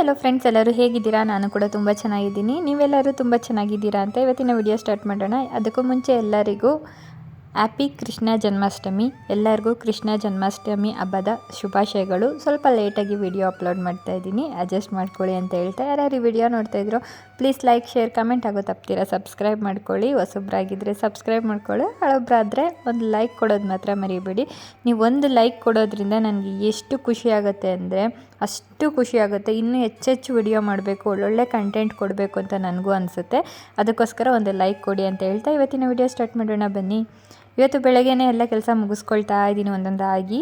Hello friends ಎಲ್ಲರೂ ಹೇಗಿದ್ದೀರಾ? ನಾನು ಕೂಡ ತುಂಬ ಚೆನ್ನಾಗಿದ್ದೀನಿ. ನೀವೆಲ್ಲರೂ ತುಂಬ ಚೆನ್ನಾಗಿದ್ದೀರಾ ಅಂತ ಇವತ್ತಿನ ವಿಡಿಯೋ ಸ್ಟಾರ್ಟ್ ಮಾಡೋಣ. ಅದಕ್ಕೂ ಮುಂಚೆ ಎಲ್ಲರಿಗೂ ಹ್ಯಾಪಿ ಕೃಷ್ಣ ಜನ್ಮಾಷ್ಟಮಿ ಎಲ್ಲರಿಗೂ ಕೃಷ್ಣ ಜನ್ಮಾಷ್ಟಮಿ ಹಬ್ಬದ ಶುಭಾಶಯಗಳು. ಸ್ವಲ್ಪ ಲೇಟಾಗಿ ವಿಡಿಯೋ ಅಪ್ಲೋಡ್ ಮಾಡ್ತಾ ಇದ್ದೀನಿ. ಅಡ್ಜಸ್ಟ್ ಮಾಡ್ಕೊಳ್ಳಿ ಅಂತ ಹೇಳ್ತಾ ಯಾರ್ಯಾರು ವಿಡಿಯೋ ನೋಡ್ತಾಯಿದ್ರು ಪ್ಲೀಸ್ ಲೈಕ್, ಶೇರ್, ಕಮೆಂಟ್ ಆಗೋ ತಪ್ತೀರಾ ಸಬ್ಸ್ಕ್ರೈಬ್ ಮಾಡ್ಕೊಳ್ಳಿ. ಹೊಸೊಬ್ರಾಗಿದ್ದರೆ ಸಬ್ಸ್ಕ್ರೈಬ್ ಮಾಡ್ಕೊಳ್ಳಿ. ಹಳೊಬ್ಬರಾದರೆ ಒಂದು ಲೈಕ್ ಕೊಡೋದು ಮಾತ್ರ ಮರಿಬೇಡಿ. ನೀವು ಒಂದು ಲೈಕ್ ಕೊಡೋದ್ರಿಂದ ನನಗೆ ಎಷ್ಟು ಖುಷಿ ಆಗುತ್ತೆ ಅಂದರೆ ಅಷ್ಟು ಖುಷಿ ಆಗುತ್ತೆ. ಇನ್ನೂ ಹೆಚ್ಚೆಚ್ಚು ವಿಡಿಯೋ ಮಾಡಬೇಕು, ಒಳ್ಳೊಳ್ಳೆ ಕಂಟೆಂಟ್ ಕೊಡಬೇಕು ಅಂತ ನನಗೂ ಅನಿಸುತ್ತೆ. ಅದಕ್ಕೋಸ್ಕರ ಒಂದು ಲೈಕ್ ಕೊಡಿ ಅಂತ ಹೇಳ್ತಾ ಇವತ್ತಿನ ವಿಡಿಯೋ ಸ್ಟಾರ್ಟ್ ಮಾಡೋಣ ಬನ್ನಿ. ಇವತ್ತು ಬೆಳಗ್ಗೆನೇ ಎಲ್ಲ ಕೆಲಸ ಮುಗಿಸ್ಕೊಳ್ತಾ ಇದ್ದೀನಿ ಒಂದೊಂದಾಗಿ.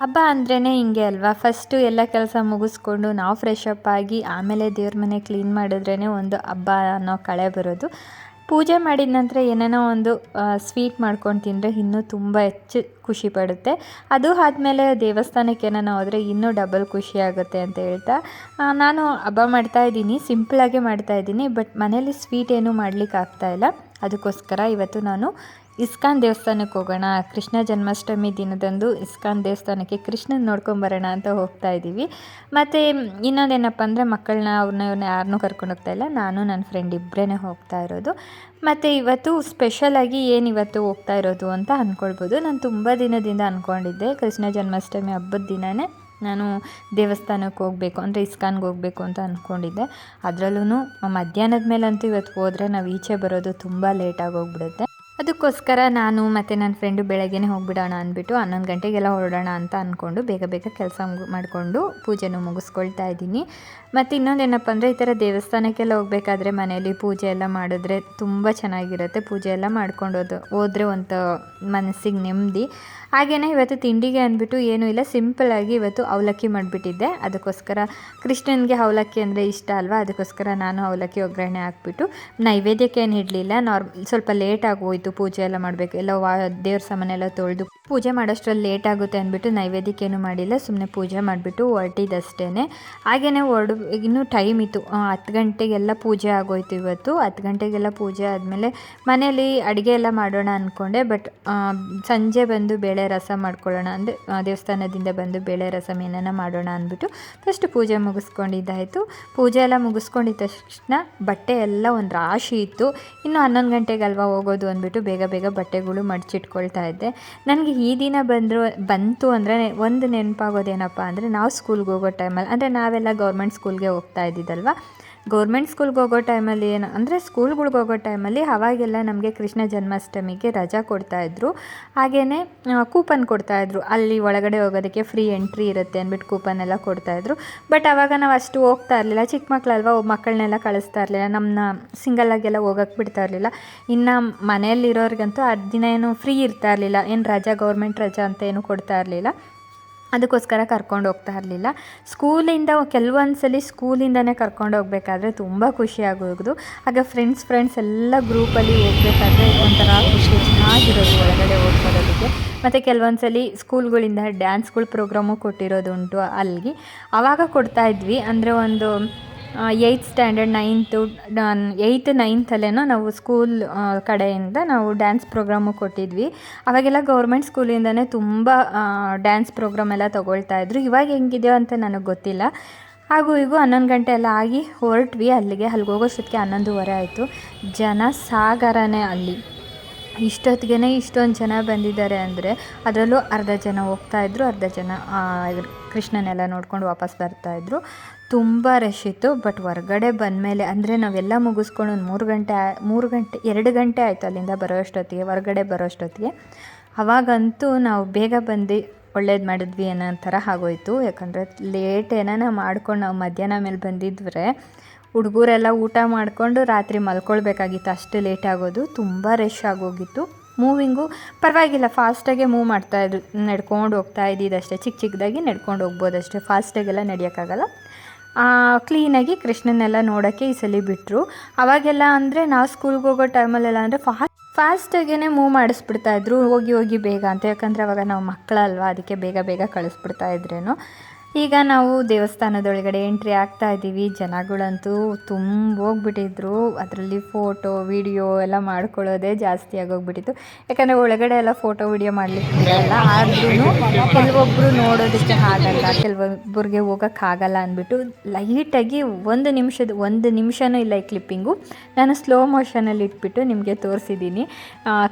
ಹಬ್ಬ ಅಂದ್ರೇ ಹಿಂಗೆ ಅಲ್ವಾ? ಫಸ್ಟು ಎಲ್ಲ ಕೆಲಸ ಮುಗಿಸ್ಕೊಂಡು ನಾವು ಫ್ರೆಶ್ ಅಪ್ ಆಗಿ ಆಮೇಲೆ ದೇವ್ರ ಮನೆ ಕ್ಲೀನ್ ಮಾಡಿದ್ರೇ ಒಂದು ಹಬ್ಬ ಅನ್ನೋ ಕಳೆ ಬರೋದು. ಪೂಜೆ ಮಾಡಿದ ನಂತರ ಏನೇನೋ ಒಂದು ಸ್ವೀಟ್ ಮಾಡ್ಕೊಂಡು ತಿಂದರೆ ಇನ್ನೂ ತುಂಬ ಹೆಚ್ಚು ಖುಷಿ ಪಡುತ್ತೆ. ಅದು ಆದಮೇಲೆ ದೇವಸ್ಥಾನಕ್ಕೆ ಏನಾನ ಹೋದರೆ ಇನ್ನೂ ಡಬಲ್ ಖುಷಿ ಆಗುತ್ತೆ ಅಂತ ಹೇಳ್ತಾ ನಾನು ಹಬ್ಬ ಮಾಡ್ತಾಯಿದ್ದೀನಿ ಮಾಡ್ತಾ ಇದ್ದೀನಿ ಬಟ್ ಮನೇಲಿ ಸ್ವೀಟ್ ಏನೂ ಮಾಡಲಿಕ್ಕೆ ಆಗ್ತಾಯಿಲ್ಲ ಅದಕ್ಕೋಸ್ಕರ ಇವತ್ತು ನಾನು ಇಸ್ಕಾನ್ ದೇವಸ್ಥಾನಕ್ಕೆ ಹೋಗೋಣ. ಕೃಷ್ಣ ಜನ್ಮಾಷ್ಟಮಿ ದಿನದಂದು ಇಸ್ಕಾನ್ ದೇವಸ್ಥಾನಕ್ಕೆ ಕೃಷ್ಣನ ನೋಡ್ಕೊಂಬರೋಣ ಅಂತ ಹೋಗ್ತಾ ಇದ್ದೀವಿ. ಮತ್ತು ಇನ್ನೊಂದೇನಪ್ಪ ಅಂದರೆ ಮಕ್ಕಳನ್ನ ಅವ್ರನ್ನ ಇವ್ರನ್ನ ಯಾರನ್ನೂ ಕರ್ಕೊಂಡು ಹೋಗ್ತಾ ಇಲ್ಲ. ನಾನು ನನ್ನ ಫ್ರೆಂಡ್ ಇಬ್ಬರೇ ಹೋಗ್ತಾ ಇರೋದು. ಮತ್ತು ಇವತ್ತು ಸ್ಪೆಷಲಾಗಿ ಏನು ಇವತ್ತು ಹೋಗ್ತಾ ಇರೋದು ಅಂತ ಅಂದ್ಕೊಳ್ಬೋದು ನಾನು ತುಂಬ ದಿನದಿಂದ ಅಂದ್ಕೊಂಡಿದ್ದೆ ಕೃಷ್ಣ ಜನ್ಮಾಷ್ಟಮಿ ಹಬ್ಬದ ದಿನವೇ ನಾನು ದೇವಸ್ಥಾನಕ್ಕೆ ಹೋಗಬೇಕು ಅಂದರೆ ಇಸ್ಕಾನ್ಗೆ ಹೋಗಬೇಕು ಅಂತ ಅಂದ್ಕೊಂಡಿದ್ದೆ ಅದರಲ್ಲೂ ಮಧ್ಯಾಹ್ನದ ಮೇಲಂತೂ ಇವತ್ತು ಹೋದರೆ ನಾವು ಈಚೆ ಬರೋದು ತುಂಬ ಲೇಟಾಗಿ ಹೋಗ್ಬಿಡುತ್ತೆ. ಅದಕ್ಕೋಸ್ಕರ ನಾನು ಮತ್ತು ನನ್ನ ಫ್ರೆಂಡು ಬೆಳಗ್ಗೆನೇ ಹೋಗ್ಬಿಡೋಣ ಅಂದ್ಬಿಟ್ಟು ಹನ್ನೊಂದು ಗಂಟೆಗೆಲ್ಲ ಹೊರಡೋಣ ಅಂತ ಅಂದ್ಕೊಂಡು ಬೇಗ ಬೇಗ ಕೆಲಸ ಮಾಡಿಕೊಂಡು ಪೂಜೆನೂ ಮುಗಿಸ್ಕೊಳ್ತಾ ಇದ್ದೀನಿ. ಮತ್ತು ಇನ್ನೊಂದೇನಪ್ಪ ಅಂದರೆ ಈ ಥರ ದೇವಸ್ಥಾನಕ್ಕೆಲ್ಲ ಹೋಗಬೇಕಾದ್ರೆ ಮನೆಯಲ್ಲಿ ಪೂಜೆ ಎಲ್ಲ ಮಾಡಿದ್ರೆ ತುಂಬ ಚೆನ್ನಾಗಿರುತ್ತೆ. ಪೂಜೆ ಎಲ್ಲ ಮಾಡ್ಕೊಂಡು ಹೋದ್ರೆ ಒಂದು ಮನಸ್ಸಿಗೆ ನೆಮ್ಮದಿ ಹಾಗೆಯೇ ಇವತ್ತು ತಿಂಡಿಗೆ ಅಂದ್ಬಿಟ್ಟು ಏನೂ ಇಲ್ಲ ಸಿಂಪಲ್ಲಾಗಿ ಇವತ್ತು ಅವಲಕ್ಕಿ ಮಾಡಿಬಿಟ್ಟಿದ್ದೆ. ಅದಕ್ಕೋಸ್ಕರ ಕೃಷ್ಣನಿಗೆ ಅವಲಕ್ಕಿ ಅಂದರೆ ಇಷ್ಟ ಅಲ್ವಾ? ಅದಕ್ಕೋಸ್ಕರ ನಾನು ಅವಲಕ್ಕಿ ಒಗ್ಗರಣೆ ಹಾಕ್ಬಿಟ್ಟು ನೈವೇದ್ಯಕ್ಕೆ ಏನು ಇಡಲಿಲ್ಲ. ನಾರ್ಮ್, ಸ್ವಲ್ಪ ಲೇಟಾಗಿ ಹೋಯಿತು ಪೂಜೆ ಎಲ್ಲ ಮಾಡಬೇಕು. ಎಲ್ಲ ವಾ, ದೇವ್ರ ಸಾಮಾನೆಲ್ಲ ತೊಳೆದು ಪೂಜೆ ಮಾಡೋಷ್ಟರಲ್ಲಿ ಲೇಟ್ ಆಗುತ್ತೆ ಅಂದ್ಬಿಟ್ಟು ನೈವೇದ್ಯಕ್ಕೇನು ಮಾಡಿಲ್ಲ ಸುಮ್ಮನೆ ಪೂಜೆ ಮಾಡಿಬಿಟ್ಟು ಹೊರಟಿದ್ದಷ್ಟೇ ಹಾಗೆಯೇ ಹೊರಡು, ಇನ್ನೂ ಟೈಮ್ ಇತ್ತು. ಹತ್ತು ಗಂಟೆಗೆಲ್ಲ ಪೂಜೆ ಆಗೋಯ್ತು ಇವತ್ತು. ಹತ್ತು ಗಂಟೆಗೆಲ್ಲ ಪೂಜೆ ಆದಮೇಲೆ ಮನೆಯಲ್ಲಿ ಅಡುಗೆ ಎಲ್ಲ ಮಾಡೋಣ ಅಂದ್ಕೊಂಡೆ ಬಟ್ ಸಂಜೆ ಬಂದು ಬೇಳೆ ರಸ ಮಾಡ್ಕೊಳ್ಳೋಣ ಅಂದರೆ ದೇವಸ್ಥಾನದಿಂದ ಬಂದು ಬೇಳೆ ರಸ ಏನಾನ ಮಾಡೋಣ ಅಂದ್ಬಿಟ್ಟು ಫಸ್ಟ್ ಪೂಜೆ ಮುಗಿಸ್ಕೊಂಡಿದ್ದಾಯಿತು. ಪೂಜೆ ಎಲ್ಲ ಮುಗಿಸ್ಕೊಂಡಿದ್ದ ತಕ್ಷಣ ಬಟ್ಟೆ ಎಲ್ಲ ಒಂದು ರಾಶಿ ಇತ್ತು. ಇನ್ನು ಹನ್ನೊಂದು ಗಂಟೆಗೆ ಅಲ್ವಾ ಹೋಗೋದು ಅಂದ್ಬಿಟ್ಟು ಬೇಗ ಬೇಗ ಬಟ್ಟೆಗಳು ಮಡಚಿಟ್ಕೊಳ್ತಾ ಇದ್ದೆ. ನನಗೆ ಈ ದಿನ ಬಂದರು, ಬಂತು ಅಂದರೆ ಒಂದು ನೆನಪಾಗೋದೇನಪ್ಪ ಅಂದರೆ ನಾವು ಸ್ಕೂಲ್ಗೆ ಹೋಗೋ ಟೈಮಲ್ಲಿ ಅಂದರೆ ನಾವೆಲ್ಲ ಗೌರ್ಮೆಂಟ್ ಸ್ಕೂಲ್ಗೆ ಹೋಗ್ತಾ ಇದ್ದಿದ್ದಲ್ವ? ಗೌರ್ಮೆಂಟ್ ಸ್ಕೂಲ್ಗೆ ಹೋಗೋ ಟೈಮಲ್ಲಿ ಏನು, ಅಂದರೆ ಸ್ಕೂಲ್ಗಳ್ಗೆ ಹೋಗೋ ಟೈಮಲ್ಲಿ ಅವಾಗೆಲ್ಲ ನಮಗೆ ಕೃಷ್ಣ ಜನ್ಮಾಷ್ಟಮಿಗೆ ರಜಾ ಕೊಡ್ತಾಯಿದ್ರು ಹಾಗೆಯೇ ಕೂಪನ್ ಕೊಡ್ತಾಯಿದ್ರು ಅಲ್ಲಿ ಒಳಗಡೆ ಹೋಗೋದಕ್ಕೆ ಫ್ರೀ ಎಂಟ್ರಿ ಇರುತ್ತೆ ಅಂದ್ಬಿಟ್ಟು ಕೂಪನ್ ಎಲ್ಲ ಕೊಡ್ತಾಯಿದ್ರು ಬಟ್ ಆವಾಗ ನಾವು ಅಷ್ಟು ಹೋಗ್ತಾ ಇರಲಿಲ್ಲ. ಚಿಕ್ಕ ಮಕ್ಕಳಲ್ವ ಮಕ್ಕಳನ್ನೆಲ್ಲ ಕಳಿಸ್ತಾ ಇರಲಿಲ್ಲ. ನಮ್ಮನ್ನ ಸಿಂಗಲ್ಲಾಗೆಲ್ಲ ಹೋಗಕ್ಕೆ ಬಿಡ್ತಾ ಇರಲಿಲ್ಲ. ಇನ್ನು ಮನೆಯಲ್ಲಿರೋರಿಗಂತೂ ಅದು ದಿನ ಏನು ಫ್ರೀ ಇರ್ತಾ ಇರಲಿಲ್ಲ. ಏನು ರಜಾ, ಗೌರ್ಮೆಂಟ್ ರಜಾ ಅಂತ ಏನು ಕೊಡ್ತಾ ಇರಲಿಲ್ಲ. ಅದಕ್ಕೋಸ್ಕರ ಕರ್ಕೊಂಡು ಹೋಗ್ತಾ ಇರಲಿಲ್ಲ. ಸ್ಕೂಲಿಂದ ಕೆಲವೊಂದು ಸಲ ಸ್ಕೂಲಿಂದನೇ ಕರ್ಕೊಂಡು ಹೋಗಬೇಕಾದ್ರೆ ತುಂಬ ಖುಷಿ ಆಗೋದು ಆಗ ಫ್ರೆಂಡ್ಸ್ ಫ್ರೆಂಡ್ಸ್ ಎಲ್ಲ ಗ್ರೂಪಲ್ಲಿ ಹೋಗ್ಬೇಕಾದ್ರೆ ಒಂಥರ ಖುಷಿ, ಚೆನ್ನಾಗಿರೋದು ಒಳಗಡೆ ಓದ್ಕೊಳ್ಳೋದಕ್ಕೆ. ಮತ್ತು ಕೆಲವೊಂದು ಸಲ ಸ್ಕೂಲ್ಗಳಿಂದ ಡ್ಯಾನ್ಸ್ಗಳು ಪ್ರೋಗ್ರಾಮು ಕೊಟ್ಟಿರೋದುಂಟು ಅಲ್ಲಿ ಆವಾಗ ಕೊಡ್ತಾಯಿದ್ವಿ ಅಂದರೆ ಒಂದು ಏಯ್ತ್ ಸ್ಟ್ಯಾಂಡರ್ಡ್ ನೈನ್ತು ಏಯ್ತ್ ನೈನ್ತಲ್ಲೇನೋ ನಾವು ಸ್ಕೂಲ್ ಕಡೆಯಿಂದ ನಾವು ಡ್ಯಾನ್ಸ್ ಪ್ರೋಗ್ರಾಮು ಕೊಟ್ಟಿದ್ವಿ. ಅವಾಗೆಲ್ಲ ಗೌರ್ಮೆಂಟ್ ಸ್ಕೂಲಿಂದನೇ ತುಂಬ ಡ್ಯಾನ್ಸ್ ಪ್ರೋಗ್ರಾಮ್ ಎಲ್ಲ ತೊಗೊಳ್ತಾಯಿದ್ರು ಇವಾಗ ಹೆಂಗಿದೆಯೋ ಅಂತ ನನಗೆ ಗೊತ್ತಿಲ್ಲ. ಹಾಗೂ ಈಗ ಹನ್ನೊಂದು ಗಂಟೆ ಎಲ್ಲ ಆಗಿ ಹೊರಟ್ವಿ. ಅಲ್ಲಿಗೆ ಅಲ್ಲಿಗೆ ಹೋಗೋಷ್ಟೊತ್ತಿಗೆ ಹನ್ನೊಂದುವರೆ ಆಯಿತು. ಜನ ಸಾಗರನೇ ಅಲ್ಲಿ. ಇಷ್ಟೊತ್ತಿಗೆ ಇಷ್ಟೊಂದು ಜನ ಬಂದಿದ್ದಾರೆ ಅಂದರೆ ಅದರಲ್ಲೂ ಅರ್ಧ ಜನ ಹೋಗ್ತಾಯಿದ್ರು ಅರ್ಧ ಜನ ಕೃಷ್ಣನೆಲ್ಲ ನೋಡ್ಕೊಂಡು ವಾಪಸ್ ಬರ್ತಾಯಿದ್ರು ತುಂಬ ರಶ್ ಇತ್ತು, ಬಟ್ ಹೊರ್ಗಡೆ ಬಂದಮೇಲೆ ಅಂದರೆ ನಾವೆಲ್ಲ ಮುಗಿಸ್ಕೊಂಡು ಒಂದು ಮೂರು ಗಂಟೆ ಮೂರು ಗಂಟೆ, ಎರಡು ಗಂಟೆ ಆಯಿತು ಅಲ್ಲಿಂದ ಬರೋ ಅಷ್ಟೊತ್ತಿಗೆ ಹೊರಗಡೆ ಬರೋ ಅಷ್ಟೊತ್ತಿಗೆ ಅವಾಗಂತೂ ನಾವು ಬೇಗ ಬಂದು ಒಳ್ಳೇದು ಮಾಡಿದ್ವಿ ಅನ್ನೋ ಥರ ಆಗೋಯ್ತು. ಯಾಕಂದರೆ ಲೇಟ್ ಏನಾನ ಮಾಡ್ಕೊಂಡು ನಾವು ಮಧ್ಯಾಹ್ನ ಮೇಲೆ ಬಂದಿದ್ರೆ ಹುಡುಗರೆಲ್ಲ ಊಟ ಮಾಡಿಕೊಂಡು ರಾತ್ರಿ ಮಲ್ಕೊಳ್ಬೇಕಾಗಿತ್ತು. ಅಷ್ಟು ಲೇಟ್ ಆಗೋದು. ತುಂಬ ರಶ್ ಆಗೋಗಿತ್ತು. ಮೂವಿಂಗು ಪರವಾಗಿಲ್ಲ. ಫಾಸ್ಟಾಗೆ ಮೂವ್ ಮಾಡ್ತಾಯಿದ್ರು ನಡ್ಕೊಂಡು ಹೋಗ್ತಾ ಇದ್ದಿದ್ದಷ್ಟೇ ಚಿಕ್ಕ ಚಿಕ್ಕದಾಗಿ ನಡ್ಕೊಂಡು ಹೋಗ್ಬೋದಷ್ಟೇ ಫಾಸ್ಟಾಗೆಲ್ಲ ನಡೆಯೋಕ್ಕಾಗಲ್ಲ. ಕ್ಲೀನಾಗಿ ಕೃಷ್ಣನೆಲ್ಲ ನೋಡೋಕ್ಕೆ ಈ ಸಲ ಬಿಟ್ಟರು ಅವಾಗೆಲ್ಲ ಅಂದರೆ ನಾವು ಸ್ಕೂಲ್ಗೆ ಹೋಗೋ ಟೈಮಲ್ಲೆಲ್ಲ ಅಂದರೆ ಫಾಸ್ಟ್ ಫಾಸ್ಟಾಗೇ ಮೂವ್ ಮಾಡಿಸ್ಬಿಡ್ತಾಯಿದ್ರು ಹೋಗಿ ಹೋಗಿ ಬೇಗ ಅಂತ. ಯಾಕಂದರೆ ಅವಾಗ ನಾವು ಮಕ್ಕಳಲ್ವ. ಅದಕ್ಕೆ ಬೇಗ ಬೇಗ ಕಳಿಸ್ಬಿಡ್ತಾ ಇದ್ರೇನು. ಈಗ ನಾವು ದೇವಸ್ಥಾನದೊಳಗಡೆ ಎಂಟ್ರಿ ಆಗ್ತಾ ಇದ್ದೀವಿ. ಜನಗಳಂತೂ ತುಂಬ ಹೋಗ್ಬಿಟ್ಟಿದ್ರು ಅದರಲ್ಲಿ ಫೋಟೋ, ವಿಡಿಯೋ ಎಲ್ಲ ಮಾಡ್ಕೊಳ್ಳೋದೇ ಜಾಸ್ತಿ ಆಗೋಗ್ಬಿಟ್ಟಿತ್ತು. ಯಾಕಂದರೆ ಒಳಗಡೆ ಎಲ್ಲ ಫೋಟೋ, ವಿಡಿಯೋ ಮಾಡಲಿಕ್ಕೆ ಬಿಡಲ್ಲ ಆದ್ರೂ ಕೆಲವೊಬ್ಬರು ನೋಡೋದಕ್ಕೆ ಆಗಲ್ಲ. ಕೆಲವೊಬ್ಬರಿಗೆ ಹೋಗೋಕ್ಕಾಗಲ್ಲ ಅಂದ್ಬಿಟ್ಟು ಲೈಟಾಗಿ ಒಂದು ನಿಮಿಷದ, ಒಂದು ನಿಮಿಷನೂ ಇಲ್ಲ ಈ ಕ್ಲಿಪ್ಪಿಂಗು. ನಾನು ಸ್ಲೋ ಮೋಷನಲ್ಲಿ ಇಟ್ಬಿಟ್ಟು ನಿಮಗೆ ತೋರಿಸಿದ್ದೀನಿ.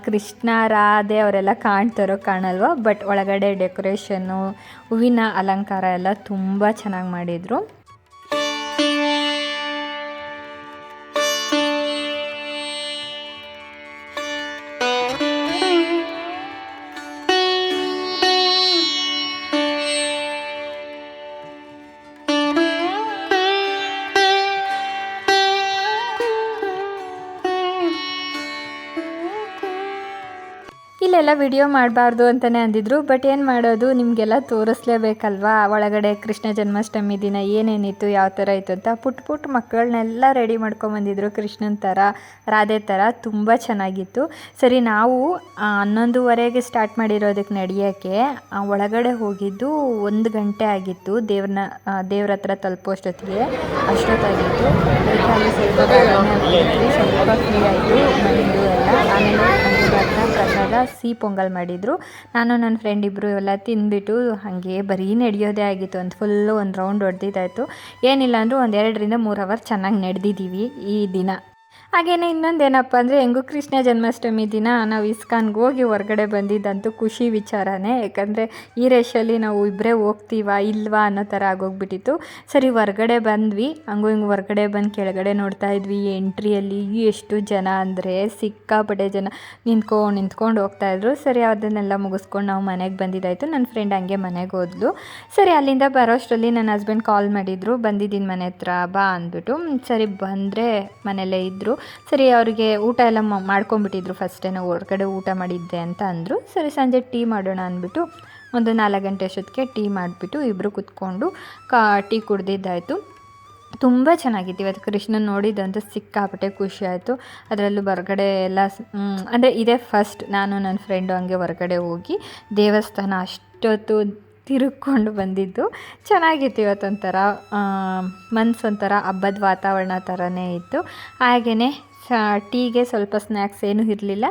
ಕೃಷ್ಣ, ರಾಧೆ ಅವರೆಲ್ಲ ಕಾಣ್ತಾರೋ ಕಾಣಲ್ವ? ಬಟ್ ಒಳಗಡೆ ಡೆಕೋರೇಷನ್ನು, ಹೂವಿನ ಅಲಂಕಾರ ಎಲ್ಲ ತುಂಬ ಚೆನ್ನಾಗಿ ಮಾಡಿದರು. ಇಲ್ಲೆಲ್ಲ ವಿಡಿಯೋ ಮಾಡಬಾರ್ದು ಅಂತಲೇ ಅಂದಿದ್ರು ಬಟ್ ಏನು ಮಾಡೋದು, ನಿಮಗೆಲ್ಲ ತೋರಿಸ್ಲೇಬೇಕಲ್ವಾ? ಒಳಗಡೆ ಕೃಷ್ಣ ಜನ್ಮಾಷ್ಟಮಿ ದಿನ ಏನೇನಿತ್ತು, ಯಾವ ಥರ ಇತ್ತು ಅಂತ ಪುಟ್ ಪುಟ್ ಮಕ್ಕಳನ್ನೆಲ್ಲ ರೆಡಿ ಮಾಡ್ಕೊಂಬಂದಿದ್ರು ಕೃಷ್ಣನ ಥರ, ರಾಧೆ ಥರ, ತುಂಬ ಚೆನ್ನಾಗಿತ್ತು. ಸರಿ, ನಾವು ಹನ್ನೊಂದುವರೆಗೆ ಸ್ಟಾರ್ಟ್ ಮಾಡಿರೋದಕ್ಕೆ ನಡೆಯೋಕ್ಕೆ ಒಳಗಡೆ ಹೋಗಿದ್ದು ಒಂದು ಗಂಟೆ ಆಗಿತ್ತು. ದೇವ್ರನ್ನ ದೇವ್ರ ಹತ್ರ ತಲುಪೋಷ್ಟೊತ್ತಿಗೆ ಅಷ್ಟೊತ್ತಾಗಿತ್ತು. ಸ್ವಲ್ಪ ಫ್ರೀ ಆಯಿತು ಎಲ್ಲ. ಆಮೇಲೆ ಸಿಹಿ ಪೊಂಗಲ್ ಮಾಡಿದರು. ನಾನು ನನ್ನ ಫ್ರೆಂಡ್ ಇಬ್ಬರು ಎಲ್ಲ ತಿಂದ್ಬಿಟ್ಟು ಹಾಗೆ ಬರೀ ನಡೆಯೋದೇ ಆಗಿತ್ತು. ಅಂತ ಫುಲ್ಲು ಒಂದು ರೌಂಡ್ ಹೊಡೆದಿದ್ದಾಯಿತು. ಏನಿಲ್ಲ ಅಂದರೂ ಒಂದು ಎರಡರಿಂದ ಮೂರು ಅವರ್ ಚೆನ್ನಾಗಿ ನಡೆದಿದ್ದೀವಿ ಈ ದಿನ. ಹಾಗೇನೆ ಇನ್ನೊಂದೇನಪ್ಪ ಅಂದರೆ ಹೆಂಗೂ ಕೃಷ್ಣ ಜನ್ಮಾಷ್ಟಮಿ ದಿನ ನಾವು ಇಸ್ಕಾನ್ಗೆ ಹೋಗಿ ಹೊರಗಡೆ ಬಂದಿದ್ದಂತೂ ಖುಷಿ ವಿಚಾರನೇ. ಯಾಕಂದರೆ ಈ ರೇಷಲ್ಲಿ ನಾವು ಇಬ್ಬರೇ ಹೋಗ್ತೀವಾ, ಇಲ್ವಾ ಅನ್ನೋ ಥರ ಆಗೋಗ್ಬಿಟ್ಟಿತ್ತು. ಸರಿ, ಹೊರಗಡೆ ಬಂದ್ವಿ. ಹಂಗೂ ಹಿಂಗೆ ಹೊರಗಡೆ ಬಂದು ಕೆಳಗಡೆ ನೋಡ್ತಾ ಇದ್ವಿ ಎಂಟ್ರಿಯಲ್ಲಿ ಎಷ್ಟು ಜನ ಅಂದರೆ ಸಿಕ್ಕಾಪಟ್ಟೆ ಜನ ನಿಂತ್ಕೊಂಡು ನಿಂತ್ಕೊಂಡು ಹೋಗ್ತಾಯಿದ್ರು ಸರಿ, ಅದನ್ನೆಲ್ಲ ಮುಗಿಸ್ಕೊಂಡು ನಾವು ಮನೆಗೆ ಬಂದಿದ್ದಾಯಿತು. ನನ್ನ ಫ್ರೆಂಡ್ ಹಂಗೆ ಮನೆಗೆ ಹೋದ್ಲು. ಸರಿ, ಅಲ್ಲಿಂದ ಬರೋಷ್ಟರಲ್ಲಿ ನನ್ನ ಹಸ್ಬೆಂಡ್ ಕಾಲ್ ಮಾಡಿದರು. ಬಂದಿದ್ದೀನಿ ಮನೆ ಹತ್ರ ಬಾ ಅಂದ್ಬಿಟ್ಟು. ಸರಿ, ಬಂದರೆ ಮನೆಯಲ್ಲೇ ಇದ್ದರು ಸರಿ, ಅವರಿಗೆ ಊಟ ಎಲ್ಲ ಮಾಡ್ಕೊಂಬಿಟ್ಟಿದ್ರು ಫಸ್ಟೇ. ಹೊರಗಡೆ ಊಟ ಮಾಡಿದ್ದೆ ಅಂತ ಅಂದರು. ಸರಿ, ಸಂಜೆ ಟೀ ಮಾಡೋಣ ಅಂದ್ಬಿಟ್ಟು ಒಂದು ನಾಲ್ಕು ಗಂಟೆ ಅಷ್ಟೊತ್ತಿಗೆ ಟೀ ಮಾಡಿಬಿಟ್ಟು ಇಬ್ಬರು ಕುತ್ಕೊಂಡು ಕಾ, ಟೀ ಕುಡ್ದಿದ್ದಾಯಿತು. ತುಂಬ ಚೆನ್ನಾಗಿತ್ತು. ಇವತ್ತು ಕೃಷ್ಣನ್ ನೋಡಿದ್ದಂತೂ ಸಿಕ್ಕಾಪಟ್ಟೆ ಖುಷಿ ಆಯಿತು. ಅದರಲ್ಲೂ ಹೊರಗಡೆ ಎಲ್ಲ ಅಂದರೆ ಇದೇ ಫಸ್ಟ್. ನಾನು, ನನ್ನ ಫ್ರೆಂಡು ಹಂಗೆ ಹೊರಗಡೆ ಹೋಗಿ ದೇವಸ್ಥಾನ ಅಷ್ಟೊತ್ತು ತಿರುಗ್ಕೊಂಡು ಬಂದಿದ್ದು. ಚೆನ್ನಾಗಿತ್ತು ಇವತ್ತೊಂಥರ ಮನಸ್ಸೊಂಥರ ಹಬ್ಬದ ವಾತಾವರಣ ಥರನೇ ಇತ್ತು. ಹಾಗೆಯೇ ಟೀಗೆ ಸ್ವಲ್ಪ ಸ್ನ್ಯಾಕ್ಸ್ ಏನೂ ಇರಲಿಲ್ಲ.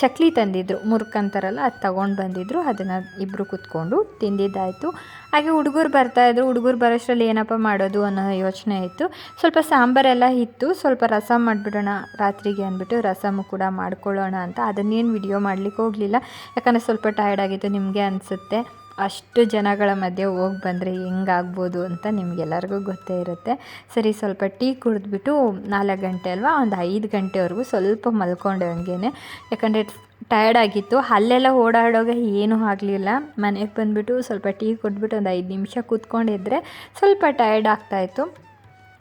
ಚಕ್ಲಿ ತಂದಿದ್ದರು ಮುರ್ಕಂತಾರಲ್ಲ, ಅದು ತಗೊಂಡು ಬಂದಿದ್ದರು ಅದನ್ನು ಇಬ್ಬರು ಕುತ್ಕೊಂಡು ತಿಂದಿದ್ದಾಯಿತು. ಹಾಗೆ ಹುಡುಗರು ಬರ್ತಾಯಿದ್ರು ಹುಡುಗರು ಬರೋಷ್ಟರಲ್ಲಿ ಏನಪ್ಪ ಮಾಡೋದು ಅನ್ನೋ ಯೋಚನೆ ಇತ್ತು. ಸ್ವಲ್ಪ ಸಾಂಬಾರೆಲ್ಲ ಇತ್ತು. ಸ್ವಲ್ಪ ರಸಮ್ ಮಾಡಿಬಿಡೋಣ, ರಾತ್ರಿಗೆ ಅಂದ್ಬಿಟ್ಟು ರಸಮು ಕೂಡ ಮಾಡ್ಕೊಳ್ಳೋಣ ಅಂತ. ಅದನ್ನೇನು ವಿಡಿಯೋ ಮಾಡಲಿಕ್ಕೆ ಹೋಗಲಿಲ್ಲ. ಯಾಕಂದರೆ ಸ್ವಲ್ಪ ಟಯರ್ಡ್ ಆಗಿತ್ತು, ನಿಮಗೆ ಅನಿಸುತ್ತೆ. ಅಷ್ಟು ಜನಗಳ ಮಧ್ಯೆ ಹೋಗಿ ಬಂದರೆ ಹೆಂಗಾಗ್ಬೋದು ಅಂತ ನಿಮಗೆಲ್ಲರಿಗೂ ಗೊತ್ತೇ ಇರುತ್ತೆ. ಸರಿ, ಸ್ವಲ್ಪ ಟೀ ಕುಡಿದ್ಬಿಟ್ಟು ನಾಲ್ಕು ಗಂಟೆ ಅಲ್ವಾ? ಒಂದು ಐದು ಗಂಟೆವರೆಗೂ ಸ್ವಲ್ಪ ಮಲ್ಕೊಂಡೆ ಹಂಗೇನೆ. ಯಾಕಂದರೆ ಟಯರ್ಡ್ ಆಗಿತ್ತು. ಅಲ್ಲೆಲ್ಲ ಓಡಾಡೋಗ ಏನೂ ಆಗಲಿಲ್ಲ. ಮನೆಗೆ ಬಂದುಬಿಟ್ಟು ಸ್ವಲ್ಪ ಟೀ ಕುಡಿದ್ಬಿಟ್ಟು ಒಂದು ಐದು ನಿಮಿಷ ಕೂತ್ಕೊಂಡಿದ್ರೆ ಸ್ವಲ್ಪ ಟಯರ್ಡ್ ಆಗ್ತಾಯಿತ್ತು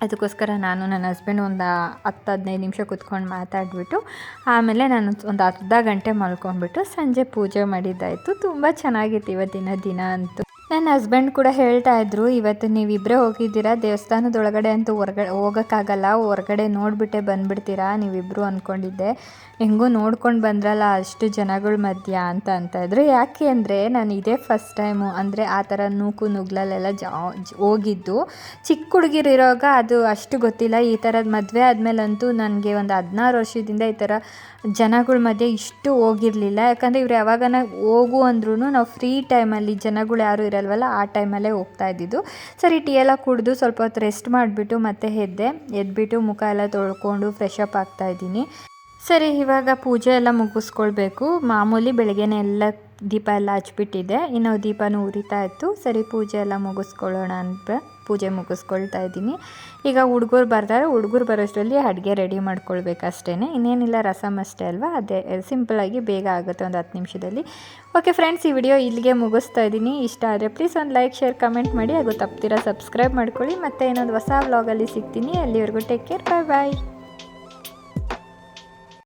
ಅದಕ್ಕೋಸ್ಕರ ನಾನು ನನ್ನ ಹಸ್ಬೆಂಡ್ ಒಂದು ಹತ್ತು ಹದಿನೈದು ನಿಮಿಷ ಕುತ್ಕೊಂಡು ಮಾತಾಡಿಬಿಟ್ಟು, ಆಮೇಲೆ ನಾನು ಒಂದು ಅರ್ಧ ಗಂಟೆ ಮಲ್ಕೊಂಡ್ಬಿಟ್ಟು ಸಂಜೆ ಪೂಜೆ ಮಾಡಿದ್ದಾಯಿತು. ತುಂಬ ಚೆನ್ನಾಗಿತ್ತು ಇವತ್ತಿನ ದಿನ ಅಂತೂ. ನನ್ನ ಹಸ್ಬೆಂಡ್ ಕೂಡ ಹೇಳ್ತಾ ಇದ್ರು, ಇವತ್ತು ನೀವಿಬ್ಬರೇ ಹೋಗಿದ್ದೀರಾ? ದೇವಸ್ಥಾನದೊಳಗಡೆ ಅಂತೂ ಹೊರಗಡೆ ಹೋಗೋಕ್ಕಾಗಲ್ಲ. ಹೊರಗಡೆ ನೋಡಿಬಿಟ್ಟೆ ಬಂದುಬಿಡ್ತೀರಾ? ನೀವಿಬ್ಬರು ಅಂದ್ಕೊಂಡಿದ್ದೆ ಹೆಂಗೂ ನೋಡ್ಕೊಂಡು ಬಂದ್ರಲ್ಲ, ಅಷ್ಟು ಜನಗಳ ಮಧ್ಯ ಅಂತ ಅಂತ ಇದ್ರು. ಯಾಕೆ ಅಂದರೆ, ನಾನು ಇದೇ ಫಸ್ಟ್ ಟೈಮು ಅಂದರೆ ಆ ಥರ ನೂಕು ನುಗ್ಲಲ್ಲೆಲ್ಲ ಜಾ ಹೋಗಿದ್ದು. ಚಿಕ್ಕ ಹುಡುಗಿರಿರೋಗ ಅದು ಅಷ್ಟು ಗೊತ್ತಿಲ್ಲ. ಈ ಥರದ ಮದುವೆ ಆದಮೇಲಂತೂ ನನಗೆ ಒಂದು ಹದಿನಾರು ವರ್ಷದಿಂದ ಈ ಥರ ಜನಗಳ ಮಧ್ಯೆ ಇಷ್ಟು ಹೋಗಿರಲಿಲ್ಲ. ಯಾಕಂದರೆ ಇವ್ರು ಯಾವಾಗನ ಹೋಗು ಅಂದ್ರೂ ನಾವು ಫ್ರೀ ಟೈಮಲ್ಲಿ ಜನಗಳು ಯಾರು ಇರಲ್ವಲ್ಲ, ಆ ಟೈಮಲ್ಲೇ ಹೋಗ್ತಾ ಇದ್ದಿದ್ದು. ಸರಿ, ಟೀ ಎಲ್ಲ ಕುಡಿದು ಸ್ವಲ್ಪ ಹೊತ್ತು ರೆಸ್ಟ್ ಮಾಡಿಬಿಟ್ಟು ಮತ್ತೆ ಎದ್ದೆ. ಎದ್ಬಿಟ್ಟು ಮುಖ ಎಲ್ಲ ತೊಳ್ಕೊಂಡು ಫ್ರೆಶ್ ಅಪ್ ಆಗ್ತಾ ಇದ್ದೀನಿ. ಸರಿ, ಇವಾಗ ಪೂಜೆ ಎಲ್ಲ ಮುಗಿಸ್ಕೊಳ್ಬೇಕು. ಮಾಮೂಲಿ ಬೆಳಗ್ಗೆನೇ ಎಲ್ಲ ದೀಪ ಎಲ್ಲ ಹಚ್ಬಿಟ್ಟಿದೆ ಇನ್ನು ದೀಪನೂ ಉರಿತಾ ಇತ್ತು. ಸರಿ, ಪೂಜೆ ಎಲ್ಲ ಮುಗಿಸ್ಕೊಳ್ಳೋಣ ಅಂತ. ಪೂಜೆ ಮುಗಿಸ್ಕೊಳ್ತಾ ಇದ್ದೀನಿ. ಈಗ ಹುಡುಗರು ಬರ್ತಾರೆ ಹುಡುಗರು ಬರೋಷ್ಟರಲ್ಲಿ ಅಡುಗೆ ರೆಡಿ ಮಾಡ್ಕೊಳ್ಬೇಕಷ್ಟೇ ಇನ್ನೇನಿಲ್ಲ ರಸಮ್ ಅಷ್ಟೇ ಅಲ್ವಾ? ಅದೇ ಸಿಂಪಲಾಗಿ ಬೇಗ ಆಗುತ್ತೆ ಒಂದು ಹತ್ತು ನಿಮಿಷದಲ್ಲಿ. ಓಕೆ ಫ್ರೆಂಡ್ಸ್ ಈ ವಿಡಿಯೋ ಇಲ್ಲಿಗೆ ಮುಗಿಸ್ತಾ ಇದ್ದೀನಿ. ಇಷ್ಟ ಆದರೆ ಪ್ಲೀಸ್ ಒಂದು ಲೈಕ್ ಶೇರ್ ಕಮೆಂಟ್ ಮಾಡಿ. ಹಾಗೂ ತಪ್ತೀರಾ ಸಬ್ಸ್ಕ್ರೈಬ್ ಮಾಡ್ಕೊಳ್ಳಿ. ಮತ್ತು ಇನ್ನೊಂದು ಹೊಸ ವ್ಲಾಗಲ್ಲಿ ಸಿಗ್ತೀನಿ. ಅಲ್ಲಿವರೆಗೂ ಟೇಕ್ ಕೇರ್ ಬಾಯ್ ಬಾಯ್